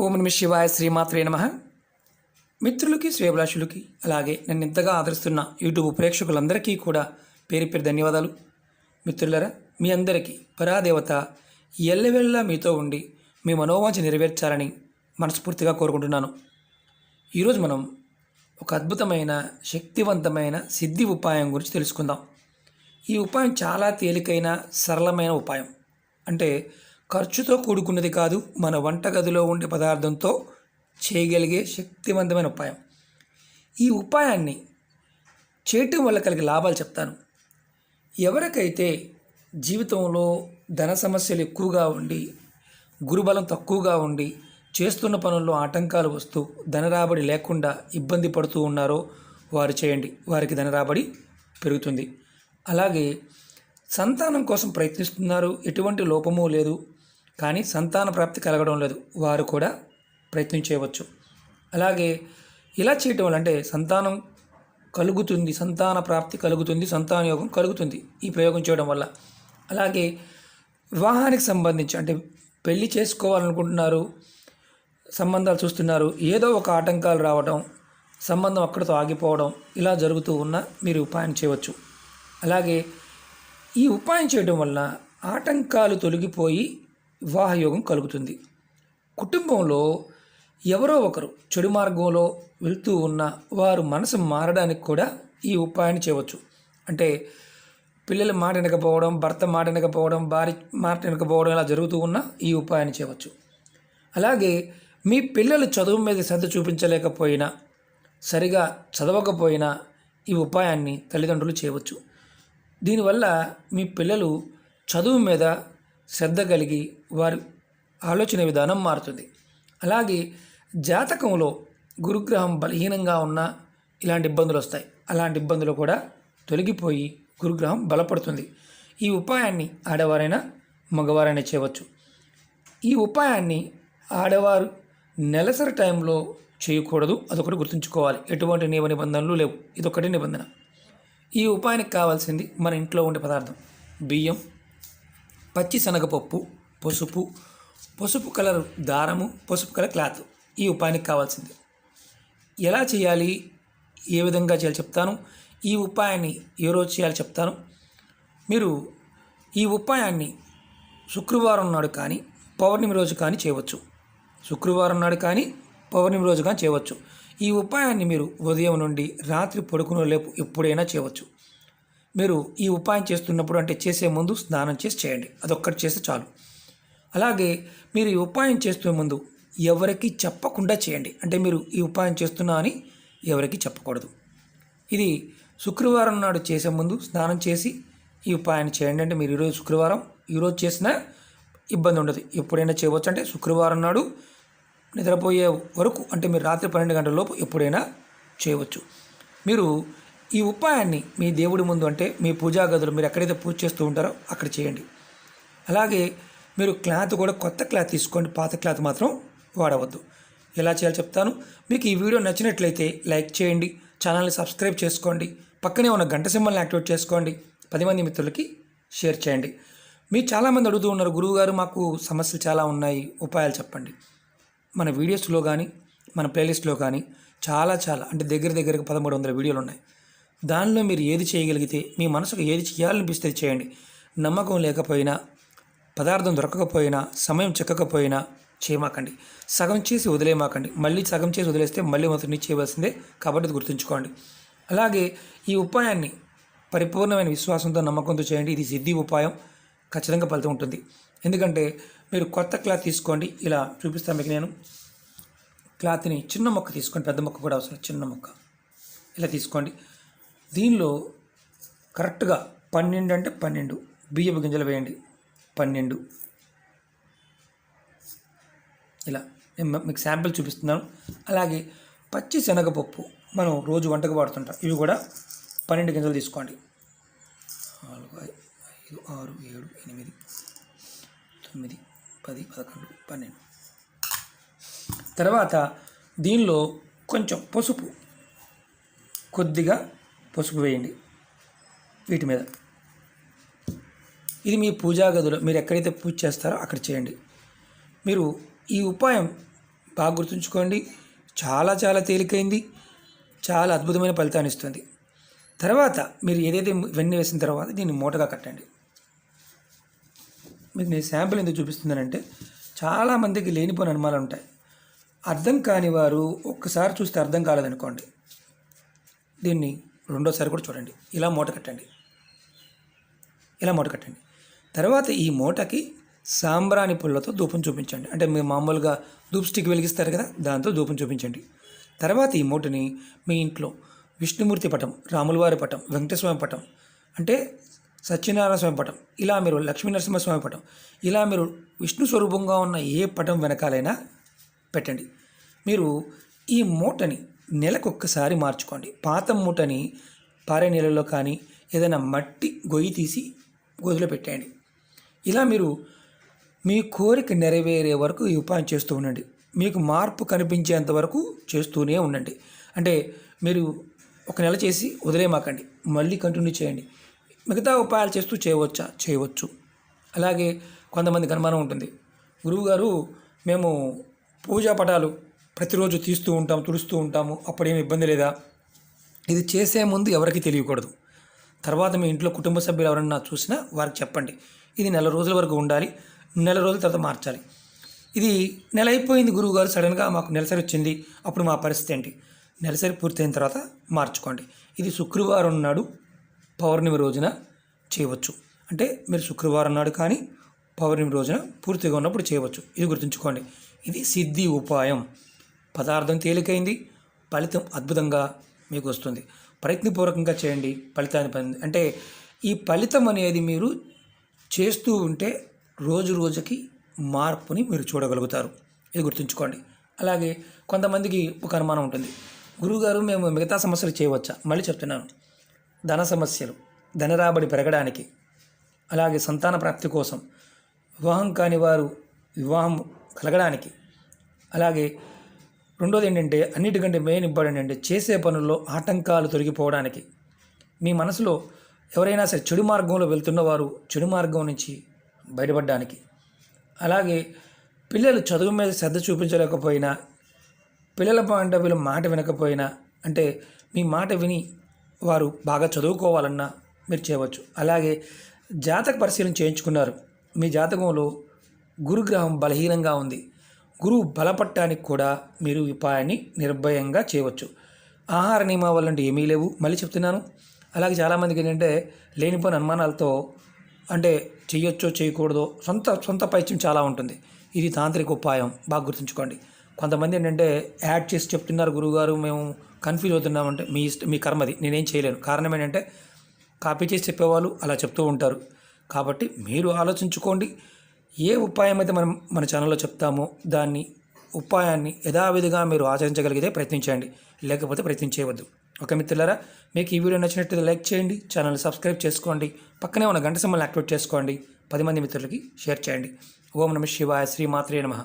ఓం నమ శివాయ శ్రీమాత్రే నమ. మిత్రులకి శ్రేభిలాషులకి అలాగే నన్ను ఇంతగా ఆదరిస్తున్న యూట్యూబ్ ప్రేక్షకులందరికీ కూడా పేరు పేరు ధన్యవాదాలు. మిత్రులరా మీ అందరికీ పరాదేవత ఎల్లవెల్లా మీతో ఉండి మీ మనోవాంఛ నెరవేర్చాలని మనస్ఫూర్తిగా కోరుకుంటున్నాను. ఈరోజు మనం ఒక అద్భుతమైన శక్తివంతమైన సిద్ధి ఉపాయం గురించి తెలుసుకుందాం. ఈ ఉపాయం చాలా తేలికైన సరళమైన ఉపాయం. అంటే ఖర్చుతో కూడుకున్నది కాదు మన వంటగదిలో ఉండే పదార్థంతో చేయగలిగే శక్తివంతమైన ఉపాయం. ఈ ఉపాయాన్ని చేయటం వల్ల కలిగే లాభాలు చెప్తాను. ఎవరికైతే జీవితంలో ధన సమస్యలు ఎక్కువగా ఉండి గురుబలం తక్కువగా ఉండి చేస్తున్న పనుల్లో ఆటంకాలు వస్తూ ధనరాబడి లేకుండా ఇబ్బంది పడుతూ ఉన్నారో వారు చేయండి. వారికి ధనరాబడి పెరుగుతుంది. అలాగే సంతానం కోసం ప్రయత్నిస్తున్నారు ఎటువంటి లోపము లేదు కానీ సంతాన ప్రాప్తి కలగడం లేదు. వారు కూడా ప్రయత్నం చేయవచ్చు. అలాగే ఇలా చేయటం వల్ల అంటే సంతానం కలుగుతుంది సంతాన ప్రాప్తి కలుగుతుంది సంతాన యోగం కలుగుతుంది ఈ ప్రయోగం చేయడం వల్ల. అలాగే వివాహానికి సంబంధించి అంటే పెళ్ళి చేసుకోవాలనుకుంటున్నారు సంబంధాలు చూస్తున్నారు ఏదో ఒక ఆటంకాలు రావడం సంబంధం అక్కడితో ఆగిపోవడం ఇలా జరుగుతూ ఉన్న మీరు ఉపాయం చేయవచ్చు. అలాగే ఈ ఉపాయం చేయడం వల్ల ఆటంకాలు తొలగిపోయి వివాహయోగం కలుగుతుంది. కుటుంబంలో ఎవరో ఒకరు చెడు మార్గంలో వెళ్తూ ఉన్న వారు మనసు మారడానికి కూడా ఈ ఉపాయాన్ని చేయవచ్చు. అంటే పిల్లలు మాట వినకపోవడం భర్త మాట వినకపోవడం భార్య మాట వినకపోవడం ఇలా జరుగుతూ ఉన్న ఈ ఉపాయాన్ని చేయవచ్చు. అలాగే మీ పిల్లలు చదువు మీద శ్రద్ధ చూపించలేకపోయినా సరిగా చదవకపోయినా ఈ ఉపాయాన్ని తల్లిదండ్రులు చేయవచ్చు. దీనివల్ల మీ పిల్లలు చదువు మీద శ్రద్ధ కలిగి వారి ఆలోచన విధానం మారుతుంది. అలాగే జాతకంలో గురుగ్రహం బలహీనంగా ఉన్న ఇలాంటి ఇబ్బందులు వస్తాయి. అలాంటి ఇబ్బందులు కూడా తొలగిపోయి గురుగ్రహం బలపడుతుంది. ఈ ఉపాయాన్ని ఆడవారైనా మగవారైనా చేయవచ్చు. ఈ ఉపాయాన్ని ఆడవారు నెలసరి టైంలో చేయకూడదు. అదొకటి గుర్తుంచుకోవాలి. ఎటువంటి నియమ నిబంధనలు లేవు. ఇదొకటి నిబంధన. ఈ ఉపాయానికి కావాల్సింది మన ఇంట్లో ఉండే పదార్థం. బియ్యం పచ్చి శనగపప్పు పసుపు పసుపు కలర్ దారము పసుపు కలర్ క్లాత్ ఈ ఉపాయానికి కావాల్సింది. ఎలా చేయాలి? ఏ విధంగా చేయాలి చెప్తాను. ఈ ఉపాయాన్ని ఏ రోజు చేయాలి చెప్తాను. మీరు ఈ ఉపాయాన్ని శుక్రవారం నాడు కానీ పౌర్ణమి రోజు కానీ చేయవచ్చు. శుక్రవారం నాడు కానీ పౌర్ణమి రోజు కానీ చేయవచ్చు. ఈ ఉపాయాన్ని మీరు ఉదయం నుండి రాత్రి పడుకునే లేపు ఎప్పుడైనా చేయవచ్చు. మీరు ఈ ఉపాయం చేస్తున్నప్పుడు అంటే చేసే ముందు స్నానం చేసి చేయండి. అదొక్కటి చేస్తే చాలు. అలాగే మీరు ఈ ఉపాయం చేస్తున్న ముందు ఎవరికి చెప్పకుండా చేయండి. అంటే మీరు ఈ ఉపాయం చేస్తున్నా అని ఎవరికి చెప్పకూడదు. ఇది శుక్రవారం నాడు చేసే ముందు స్నానం చేసి ఈ ఉపాయాన్ని చేయండి. అంటే మీరు ఈరోజు శుక్రవారం ఈరోజు చేసినా ఇబ్బంది ఉండదు. ఎప్పుడైనా చేయవచ్చు. అంటే శుక్రవారం నాడు నిద్రపోయే వరకు అంటే మీరు రాత్రి పన్నెండు గంటల లోపు ఎప్పుడైనా చేయవచ్చు. మీరు ఈ ఉపాయాన్ని మీ దేవుడి ముందు అంటే మీ పూజా గదులు మీరు ఎక్కడైతే పూజ చేస్తూ ఉంటారో అక్కడ చేయండి. అలాగే మీరు క్లాత్ కూడా కొత్త క్లాత్ తీసుకోండి పాత క్లాత్ మాత్రం వాడవద్దు. ఎలా చేయాలో చెప్తాను. మీకు ఈ వీడియో నచ్చినట్లయితే లైక్ చేయండి ఛానల్ని సబ్స్క్రైబ్ చేసుకోండి పక్కనే ఉన్న గంట సింబల్ని యాక్టివేట్ చేసుకోండి పది మంది మిత్రులకి షేర్ చేయండి. మీరు చాలామంది అడుగుతూ ఉన్నారు గురువుగారు మాకు సమస్యలు చాలా ఉన్నాయి ఉపాయాలు చెప్పండి. మన వీడియోస్లో కానీ మన ప్లేలిస్ట్లో కానీ చాలా చాలా అంటే దగ్గర దగ్గరకు పదమూడు వందల వీడియోలు ఉన్నాయి. దానిలో మీరు ఏది చేయగలిగితే మీ మనసుకు ఏది చేయాలనిపిస్తే చేయండి. నమ్మకం లేకపోయినా పదార్థం దొరకకపోయినా సమయం చెక్కకపోయినా చేయమాకండి. సగం చేసి వదిలేమాకండి మళ్ళీ సగం చేసి వదిలేస్తే మళ్ళీ మొదటి నుంచి చేయవలసిందే కాబట్టి గుర్తుంచుకోండి. అలాగే ఈ ఉపాయాన్ని పరిపూర్ణమైన విశ్వాసంతో నమ్మకంతో చేయండి. ఇది సిద్ధి ఉపాయం. ఖచ్చితంగా ఫలితం ఉంటుంది. ఎందుకంటే మీరు కొత్త క్లాత్ తీసుకోండి. ఇలా చూపిస్తాను మీకు నేను. క్లాత్ని చిన్న మొక్క తీసుకోండి. పెద్ద మొక్క కూడా అవసరం చిన్న మొక్క. ఇలా తీసుకోండి. దీనిలో కరెక్ట్గా పన్నెండు అంటే పన్నెండు. బియ్యపు గింజలు వేయండి. పన్నెండు. ఇలా నేను మీకు శాంపిల్ చూపిస్తున్నాను. అలాగే పచ్చి శనగపప్పు మనం రోజు వంటకు వాడుతుంటాం. ఇవి కూడా పన్నెండు గింజలు తీసుకోండి. నాలుగు ఐదు ఆరు ఏడు ఎనిమిది తొమ్మిది పది పదకొండు పన్నెండు. తర్వాత దీనిలో కొంచెం పసుపు కొద్దిగా పసుపు వేయండి. వీటి మీద. ఇది మీ పూజా గదిలో మీరు ఎక్కడైతే పూజ చేస్తారో అక్కడ చేయండి. మీరు ఈ ఉపాయం బాగా గుర్తుంచుకోండి. చాలా చాలా తేలికైంది. చాలా అద్భుతమైన ఫలితాన్ని ఇస్తుంది. తర్వాత మీరు ఏదైతే వెన్న వేసిన తర్వాత దీన్ని మూటగా కట్టండి. మీకు నేను శాంపుల్ ఎందుకు చూపిస్తున్నానంటే చాలామందికి లేనిపోయిన అనుమానాలు ఉంటాయి. అర్థం కాని వారు ఒక్కసారి చూస్తే అర్థం కాలేదనుకోండి. దీన్ని రెండోసారి కూడా చూడండి. ఇలా మూట కట్టండి. ఇలా మూట కట్టండి. తర్వాత ఈ మూటకి సాంబ్రాణి పుల్లతో ధూపం చూపించండి. అంటే మీరు మామూలుగా ధూప్ స్టిక్ వెలిగిస్తారు కదా దాంతో ధూపం చూపించండి. తర్వాత ఈ మూటని మీ ఇంట్లో విష్ణుమూర్తి పటం రాములవారి పటం వెంకటస్వామి పటం అంటే సత్యనారాయణ స్వామి పటం ఇలా మీరు లక్ష్మీ నరసింహస్వామి పటం ఇలా మీరు విష్ణు స్వరూపంగా ఉన్న ఏ పటం వెనకాలైనా పెట్టండి. మీరు ఈ మూటని నెలకొక్కసారి మార్చుకోండి. పాత మూటని పారే నీళ్ళలో కానీ ఏదైనా మట్టి గొయ్యి తీసి గొదిలో పెట్టేయండి. ఇలా మీరు మీ కోరిక నెరవేరే వరకు ఈ ఉపాయం చేస్తూ ఉండండి. మీకు మార్పు కనిపించేంత వరకు చేస్తూనే ఉండండి. అంటే మీరు ఒక నెల చేసి వదిలేమాకండి మళ్ళీ కంటిన్యూ చేయండి. మిగతా ఉపాయాలు చేస్తూ చేయవచ్చా? చేయవచ్చు. అలాగే కొంతమందికి అనుమానం ఉంటుంది. గురువుగారు మేము పూజా పటాలు ప్రతిరోజు తీస్తూ ఉంటాము తుడుస్తూ ఉంటాము. అప్పుడేమి ఇబ్బంది లేదా? ఇది చేసే ముందు ఎవరికి తెలియకూడదు. తర్వాత మీ ఇంట్లో కుటుంబ సభ్యులు ఎవరన్నా చూసినా వారికి చెప్పండి. ఇది నెల రోజుల వరకు ఉండాలి. నెల రోజుల తర్వాత మార్చాలి. ఇది నెల అయిపోయింది గురువు గారు సడన్గా మాకు నెలసరి వచ్చింది. అప్పుడు మా పరిస్థితి ఏంటి? నెలసరి పూర్తయిన తర్వాత మార్చుకోండి. ఇది శుక్రవారం నాడు పౌర్ణమి రోజున చేయవచ్చు. అంటే మీరు శుక్రవారం నాడు కానీ పౌర్ణమి రోజున పూర్తిగా ఉన్నప్పుడు చేయవచ్చు. ఇది గుర్తుంచుకోండి. ఇది సిద్ధి ఉపాయం. పదార్థం తేలికైంది ఫలితం అద్భుతంగా మీకు వస్తుంది ప్రయత్నపూర్వకంగా చేయండి ఫలితాన్ని పొంది అంటే ఈ ఫలితం అనేది మీరు చేస్తూ ఉంటే రోజు రోజుకి మార్పుని మీరు చూడగలుగుతారు. ఇది గుర్తుంచుకోండి. అలాగే కొంతమందికి ఒక అనుమానం ఉంటుంది. గురువుగారు మేము మిగతా సమస్యలు చేయవచ్చా? మళ్ళీ చెప్తున్నాను. ధన సమస్యలు ధన రాబడి పెరగడానికి అలాగే సంతాన ప్రాప్తి కోసం వివాహం కాని వారు వివాహం కలగడానికి అలాగే రెండోది ఏంటంటే అన్నిటికంటే మెయిన్ ఇంపార్టెంట్ అంటే చేసే పనుల్లో ఆటంకాలు తొలగిపోవడానికి. మీ మనసులో ఎవరైనా సరే చెడు మార్గంలో వెళ్తున్న వారు చెడు మార్గం నుంచి బయటపడడానికి. అలాగే పిల్లలు చదువు మీద శ్రద్ధ చూపించలేకపోయినా పిల్లల పాయింట్ ఆఫ్ వ్యూలో మాట వినకపోయినా అంటే మీ మాట విని వారు బాగా చదువుకోవాలన్నా మీరు చేయవచ్చు. అలాగే జాతక పరిశీలన చేయించుకున్నారు. మీ జాతకంలో గురుగ్రహం బలహీనంగా ఉంది. గురువు బలపడటానికి కూడా మీరు ఉపాయాన్ని నిర్భయంగా చేయవచ్చు. ఆహార నియమావళి అంటే ఏమీ లేవు. మళ్ళీ చెప్తున్నాను. అలాగే చాలామందికి ఏంటంటే లేనిపోయిన అనుమానాలతో అంటే చేయొచ్చో చేయకూడదో సొంత సొంత పైత్యం చాలా ఉంటుంది. ఇది తాంత్రిక ఉపాయం. బాగా గుర్తుంచుకోండి. కొంతమంది ఏంటంటే యాడ్ చేసి చెప్తున్నారు గురువుగారు మేము కన్ఫ్యూజ్ అవుతున్నామంటే మీ ఇష్ట మీ కర్మది. నేనేం చేయలేను. కారణం ఏంటంటే కాపీ చేసి చెప్పేవాళ్ళు అలా చెప్తూ ఉంటారు. కాబట్టి మీరు ఆలోచించుకోండి. ఏ ఉపాయం అయితే మనం మన ఛానల్లో చెప్తామో దాన్ని ఉపాయాన్ని యథావిధిగా మీరు ఆచరించగలిగితే ప్రయత్నించండి. లేకపోతే ప్రయత్నించేయవద్దు. ఒక మిత్రులారా మీకు ఈ వీడియో నచ్చినట్లయితే లైక్ చేయండి ఛానల్ సబ్స్క్రైబ్ చేసుకోండి పక్కనే ఉన్న గంట సమ్మల్ని యాక్టివేట్ చేసుకోండి పది మంది మిత్రులకి షేర్ చేయండి. ఓం నమ శివాయ శ్రీమాత్రే నమః.